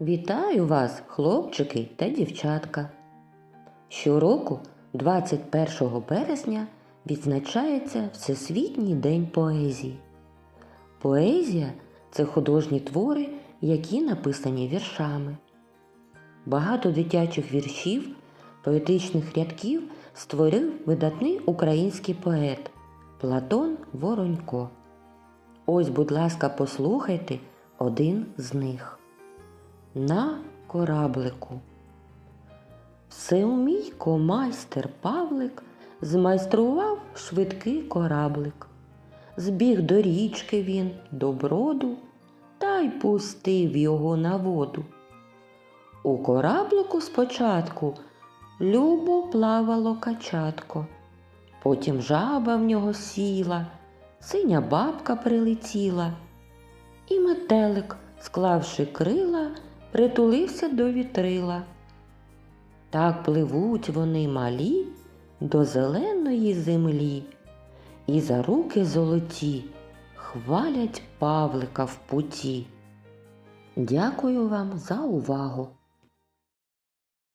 Вітаю вас, хлопчики та дівчатка. Щороку, 21 березня, відзначається Всесвітній день поезії. Поезія це художні твори, які написані віршами. Багато дитячих віршів, поетичних рядків створив видатний український поет Платон Воронько. Ось, будь ласка, послухайте один з них. На кораблику. Всеумійко майстер Павлик змайстрував швидкий кораблик. Збіг до річки він до броду та й пустив його на воду. У кораблику спочатку любо плавало качатко, потім жаба в нього сіла, синя бабка прилетіла, і метелик, склавши крила, притулився до вітрила. Так пливуть вони малі до зеленої землі, і за руки золоті хвалять Павлика в путі. Дякую вам за увагу!